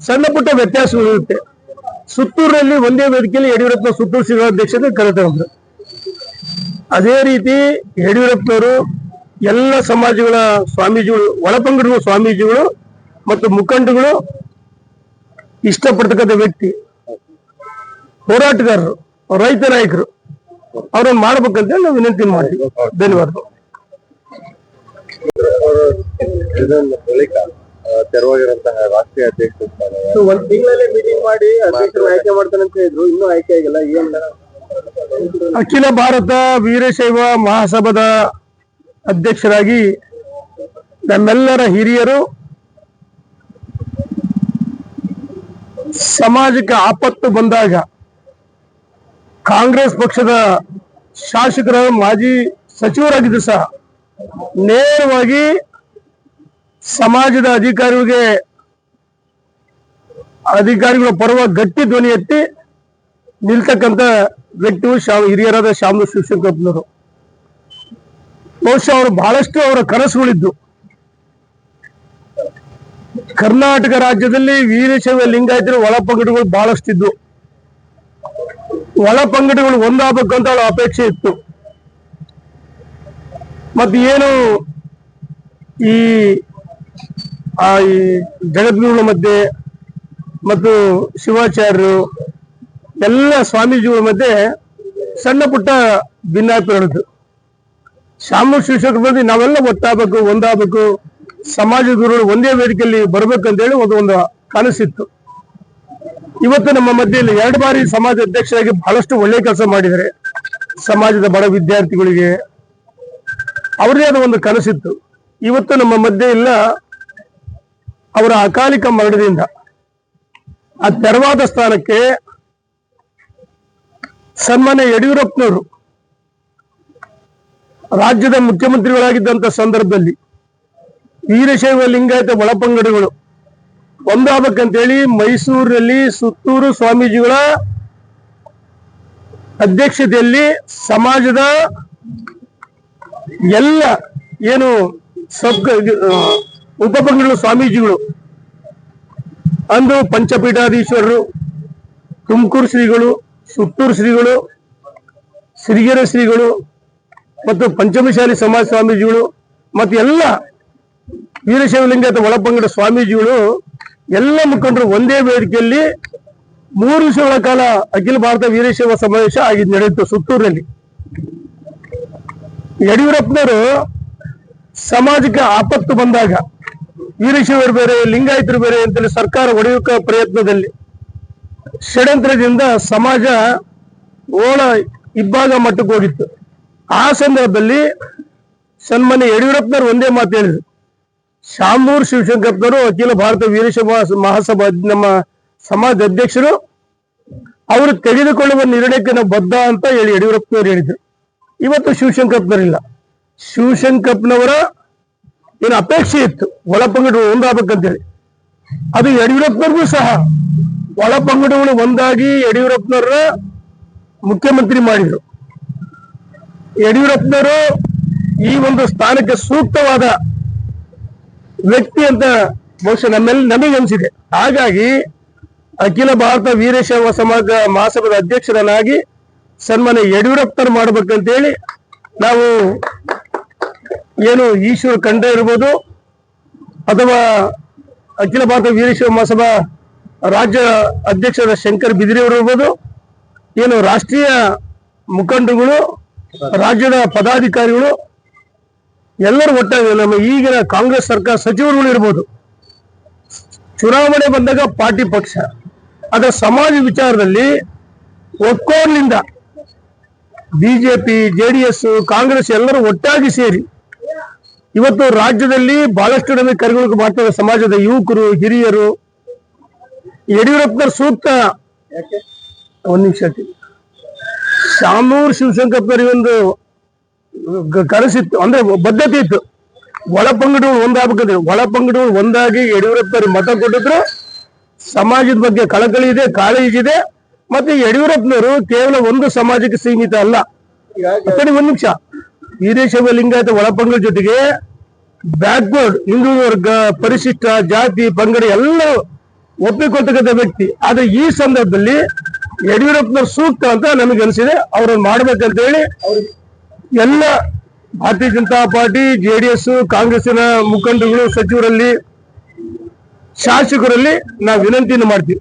ಸಣ್ಣ ಪುಟ್ಟ ವ್ಯತ್ಯಾಸಗಳಿರುತ್ತೆ ಸುತ್ತೂರಿನಲ್ಲಿ ಒಂದೇ ವೇದಿಕೆಯಲ್ಲಿ ಯಡಿಯೂರಪ್ಪ ಸುತ್ತೂರು ಶ್ರೀರಾಧ್ಯಕ್ಷತೆ ಕರೆತಂದ್ರು ಅದೇ ರೀತಿ ಯಡಿಯೂರಪ್ಪನವರು ಎಲ್ಲ ಸಮಾಜಗಳ ಸ್ವಾಮೀಜಿಗಳು ಒಳಪಂಗಡ ಸ್ವಾಮೀಜಿಗಳು ಮತ್ತು ಮುಖಂಡಗಳು ಇಷ್ಟಪಡ್ತಕ್ಕಂಥ ವ್ಯಕ್ತಿ. ಹೋರಾಟಗಾರರು, ರೈತ ನಾಯಕರು. ಅವ್ರನ್ನ ಮಾಡ್ಬೇಕಂತ ನಾವು ವಿನಂತಿ ಮಾಡ್ತೀವಿ. ಧನ್ಯವಾದಗಳು. ತೆರವಾಗಿರುವಂತಹ ರಾಷ್ಟ್ರೀಯ ಅಧ್ಯಕ್ಷ ಒಂದ್ ತಿಂಗಳಲ್ಲೇ ಮೀಟಿಂಗ್ ಮಾಡಿ ಅಧ್ಯಕ್ಷರು ಆಯ್ಕೆ ಮಾಡ್ತಾನೆ ಅಂತ ಹೇಳಿದ್ರು. ಇನ್ನೂ ಆಯ್ಕೆ ಆಗಿಲ್ಲ. ಏನ್ ಅಖಿಲ ಭಾರತ ವೀರಶೈವ ಮಹಾಸಭಾದ ಅಧ್ಯಕ್ಷರಾಗಿ ನಮ್ಮೆಲ್ಲರ ಹಿರಿಯರು ಸಮಾಜಕ್ಕೆ ಆಪತ್ತು ಬಂದಾಗ ಕಾಂಗ್ರೆಸ್ ಪಕ್ಷದ ಶಾಸಕರ ಮಾಜಿ ಸಚಿವರಾಗಿದ್ದು ಸಹ ನೇರವಾಗಿ ಸಮಾಜದ ಅಧಿಕಾರಿಗಳಿಗೆ ಅಧಿಕಾರಿಗಳ ಪರವಾಗಿ ಗಟ್ಟಿ ಧ್ವನಿ ಎತ್ತಿ ನಿಲ್ತಕ್ಕಂಥ ವ್ಯಕ್ತಿಯು ಶಾ ಹಿರಿಯರಾದ ಶಾಮನು ಶಿವಶಂಕರಪ್ಪನವರು. ಬಹುಶಃ ಅವರು ಬಹಳಷ್ಟು ಅವರ ಕನಸುಗಳಿದ್ದು. ಕರ್ನಾಟಕ ರಾಜ್ಯದಲ್ಲಿ ವೀರಶೈವ ಲಿಂಗಾಯತರ ಒಳಪಂಗಡಗಳು ಬಹಳಷ್ಟಿದ್ದು. ಒಳಪಂಗಡಗಳು ಒಂದಾಗಬೇಕು ಅಂತ ಅವಳ ಅಪೇಕ್ಷೆ ಇತ್ತು. ಮತ್ತೆ ಏನು ಈ ಆ ಈ ಜಗದ್ಗುರುಗಳ ಮಧ್ಯೆ ಮತ್ತು ಶಿವಾಚಾರ್ಯರು ಎಲ್ಲ ಸ್ವಾಮೀಜಿಗಳ ಮಧ್ಯೆ ಸಣ್ಣ ಪುಟ್ಟ ಭಿನ್ನಾಭಿಪ್ರಾಯದ್ದು ಶಾಮ ಶಿಕ್ಷಕರ ಬಂದು ನಾವೆಲ್ಲ ಒಟ್ಟಾಗಬೇಕು, ಒಂದಾಗಬೇಕು, ಸಮಾಜ ಗುರುಗಳು ಒಂದೇ ವೇದಿಕೆಯಲ್ಲಿ ಬರ್ಬೇಕಂತೇಳಿ ಒಂದು ಒಂದು ಕನಸಿತ್ತು ಇವತ್ತು ನಮ್ಮ ಮಧ್ಯೆಯಲ್ಲಿ ಎರಡು ಬಾರಿ ಸಮಾಜ ಅಧ್ಯಕ್ಷರಾಗಿ ಬಹಳಷ್ಟು ಒಳ್ಳೆಯ ಕೆಲಸ ಮಾಡಿದರೆ ಸಮಾಜದ ಬಡ ವಿದ್ಯಾರ್ಥಿಗಳಿಗೆ. ಅವರದೇ ಆದ ಒಂದು ಕನಸಿತ್ತು. ಇವತ್ತು ನಮ್ಮ ಮಧ್ಯೆ ಇಲ್ಲ. ಅವರ ಅಕಾಲಿಕ ಮರಣದಿಂದ ಆ ತೆರವಾದ ಸ್ಥಾನಕ್ಕೆ ಸನ್ಮಾನ್ಯ ಯಡಿಯೂರಪ್ಪನವರು ರಾಜ್ಯದ ಮುಖ್ಯಮಂತ್ರಿಗಳಾಗಿದ್ದಂತ ಸಂದರ್ಭದಲ್ಲಿ ವೀರಶೈವ ಲಿಂಗಾಯತ ಒಳಪಂಗಡಗಳು ಒಂದಾಗಬೇಕಂತೇಳಿ ಮೈಸೂರಿನಲ್ಲಿ ಸುತ್ತೂರು ಸ್ವಾಮೀಜಿಗಳ ಅಧ್ಯಕ್ಷತೆಯಲ್ಲಿ ಸಮಾಜದ ಎಲ್ಲ ಏನು ಸಬ್ ಉಪಪಂಗಡ ಸ್ವಾಮೀಜಿಗಳು. ಅಂದು ಪಂಚಪೀಠಾಧೀಶ್ವರರು, ತುಮಕೂರು ಶ್ರೀಗಳು, ಸುತ್ತೂರು ಶ್ರೀಗಳು, ಸಿರಿಗೆರೆ ಶ್ರೀಗಳು ಮತ್ತು ಪಂಚಮಶಾಲಿ ಸಮಾಜ ಸ್ವಾಮೀಜಿಗಳು ಮತ್ತು ಎಲ್ಲ ವೀರಶೈವಲಿಂಗ ಒಳಪಂಗಡ ಸ್ವಾಮೀಜಿಗಳು ಎಲ್ಲ ಮುಖಂಡರು ಒಂದೇ ವೇದಿಕೆಯಲ್ಲಿ ಮೂರು ವರ್ಷಗಳ ಕಾಲ ಅಖಿಲ ಭಾರತ ವೀರಶೈವ ಸಮಾವೇಶ ಆಗಿದ್ದು ನಡೆಯಿತು ಸುತ್ತೂರಿನಲ್ಲಿ. ಯಡಿಯೂರಪ್ಪನವರು ಸಮಾಜಕ್ಕೆ ಆಪತ್ತು ಬಂದಾಗ ವೀರಶೈವರು ಬೇರೆ, ಲಿಂಗಾಯತರು ಬೇರೆ ಅಂತೇಳಿ ಸರ್ಕಾರ ಒಡೆಯುವ ಪ್ರಯತ್ನದಲ್ಲಿ ಷಡ್ಯಂತ್ರದಿಂದ ಸಮಾಜ ಓಳ ಇಬ್ಬಾಗ ಮಟ್ಟಕ್ಕೆ ಹೋಗಿತ್ತು. ಆ ಸಂದರ್ಭದಲ್ಲಿ ಸನ್ಮಾನ್ಯ ಯಡಿಯೂರಪ್ಪನವರು ಒಂದೇ ಮಾತು ಹೇಳಿದ್ರು. ಶಾಮೂರ್ ಶಿವಶಂಕರ್ನವರು ಅಖಿಲ ಭಾರತ ವೀರಶೈವ ಮಹಾಸಭಾ ನಮ್ಮ ಸಮಾಜ ಅಧ್ಯಕ್ಷರು, ಅವರು ತೆಗೆದುಕೊಳ್ಳುವ ನಿರ್ಣಯಕ್ಕೆ ನಾವು ಬದ್ಧ ಅಂತ ಹೇಳಿ ಯಡಿಯೂರಪ್ಪನವರು ಹೇಳಿದ್ರು. ಇವತ್ತು ಶಿವಶಂಕರಪ್ಪನವರಿಲ್ಲ. ಶಿವಶಂಕರಪ್ಪನವರ ಏನು ಅಪೇಕ್ಷೆ ಇತ್ತು, ಒಳಪಂಗಡಗಳು ಒಂದಾಗಬೇಕಂತೇಳಿ. ಅದು ಯಡಿಯೂರಪ್ಪನವ್ರಿಗೂ ಸಹ, ಒಳಪಂಗಡಗಳು ಒಂದಾಗಿ ಯಡಿಯೂರಪ್ಪನವರ ಮುಖ್ಯಮಂತ್ರಿ ಮಾಡಿದ್ರು. ಯಡಿಯೂರಪ್ಪನವರು ಈ ಒಂದು ಸ್ಥಾನಕ್ಕೆ ಸೂಕ್ತವಾದ ವ್ಯಕ್ತಿ ಅಂತ ಬಹುಶಃ ನಮ್ಮೆಲ್ಲ ನಮಗೆ ಅನಿಸಿದೆ. ಹಾಗಾಗಿ ಅಖಿಲ ಭಾರತ ವೀರಶೈವ ಸಮಾಜ ಮಹಾಸಭಾದ ಅಧ್ಯಕ್ಷರನ್ನಾಗಿ ಸನ್ಮಾನ್ಯ ಯಡಿಯೂರಪ್ಪನವ್ರು ಮಾಡ್ಬೇಕಂತೇಳಿ ನಾವು ಏನು ಈಶ್ವರ ಖಂಡ ಇರ್ಬೋದು ಅಥವಾ ಅಖಿಲ ಭಾರತ ವೀರಶೈವ ಮಹಾಸಭಾ ರಾಜ್ಯ ಅಧ್ಯಕ್ಷರ ಶಂಕರ್ ಬಿದ್ರಿ ಅವರು ಇರ್ಬೋದು, ಏನು ರಾಷ್ಟ್ರೀಯ ಮುಖಂಡರುಗಳು ರಾಜ್ಯದ ಪದಾಧಿಕಾರಿಗಳು, ಎಲ್ಲರೂ ಒಟ್ಟಾಗಿ ನಮ್ಮ ಈಗಿನ ಕಾಂಗ್ರೆಸ್ ಸರ್ಕಾರ ಸಚಿವರುಗಳು ಇರ್ಬೋದು. ಚುನಾವಣೆ ಬಂದಾಗ ಪಾರ್ಟಿ ಪಕ್ಷ. ಅದರ ಸಮಾಜ ವಿಚಾರದಲ್ಲಿ ಒಕ್ಕೋರ್ನಿಂದ ಬಿಜೆಪಿ ಜೆಡಿಎಸ್ ಕಾಂಗ್ರೆಸ್ ಎಲ್ಲರೂ ಒಟ್ಟಾಗಿ ಸೇರಿ ಇವತ್ತು ರಾಜ್ಯದಲ್ಲಿ ಬಹಳಷ್ಟು ನಮಗೆ ಕರೆಗಳು ಮಾಡ್ತಾರೆ ಸಮಾಜದ ಯುವಕರು ಹಿರಿಯರು. ಯಡಿಯೂರಪ್ಪನವ್ರ ಸೂಕ್ತ ಒಂದ್ ನಿಮಿಷ ಶಾಮೂರ್ ಶಿವಶಂಕರಪ್ಪನವರಿಗೆ ಒಂದು ಕರೆಸಿತ್ತು ಕನಸಿತ್ತು. ಅಂದ್ರೆ ಬದ್ಧತೆ ಇತ್ತು. ಒಳ ಪಂಗಡಗಳು ಒಂದಾಗಬೇಕಂದ್ರೆ ಒಳಪಂಗಡಗಳು ಒಂದಾಗಿ ಯಡಿಯೂರಪ್ಪನವ್ರಿಗೆ ಮತ ಕೊಟ್ಟಿದ್ರೆ ಸಮಾಜದ ಬಗ್ಗೆ ಕಳಕಳಿ ಇದೆ ಕಾಳಜಿ ಇದೆ. ಮತ್ತೆ ಯಡಿಯೂರಪ್ಪನವರು ಕೇವಲ ಒಂದು ಸಮಾಜಕ್ಕೆ ಸೀಮಿತ ಅಲ್ಲ. ಒಂದ್ ನಿಮಿಷ. ವೀರಶೈವ ಲಿಂಗಾಯತ ಒಳಪಂಗಡ ಜೊತೆಗೆ ಬ್ಯಾಕ್ವರ್ಡ್ ಹಿಂದೂ ವರ್ಗ ಪರಿಶಿಷ್ಟ, ಜಾತಿ, ಪಂಗಡ ಎಲ್ಲ ಒಪ್ಪಿಕೊಳ್ತಕ್ಕಂಥ ವ್ಯಕ್ತಿ. ಆದ್ರೆ ಈ ಸಂದರ್ಭದಲ್ಲಿ ಯಡಿಯೂರಪ್ಪನವ್ರು ಸೂಕ್ತ ಅಂತ ನಮಗೆ ಅನಿಸಿದೆ. ಅವ್ರನ್ನ ಮಾಡ್ಬೇಕಂತ ಹೇಳಿ ಎಲ್ಲ Bharatiya Janata party, J D S ಕಾಂಗ್ರೆಸ್ನ ಮುಖಂಡರುಗಳು, ಸಚಿವರಲ್ಲಿ, ಶಾಸಕರಲ್ಲಿ ನಾವು ವಿನಂತಿಯನ್ನು ಮಾಡ್ತೀವಿ.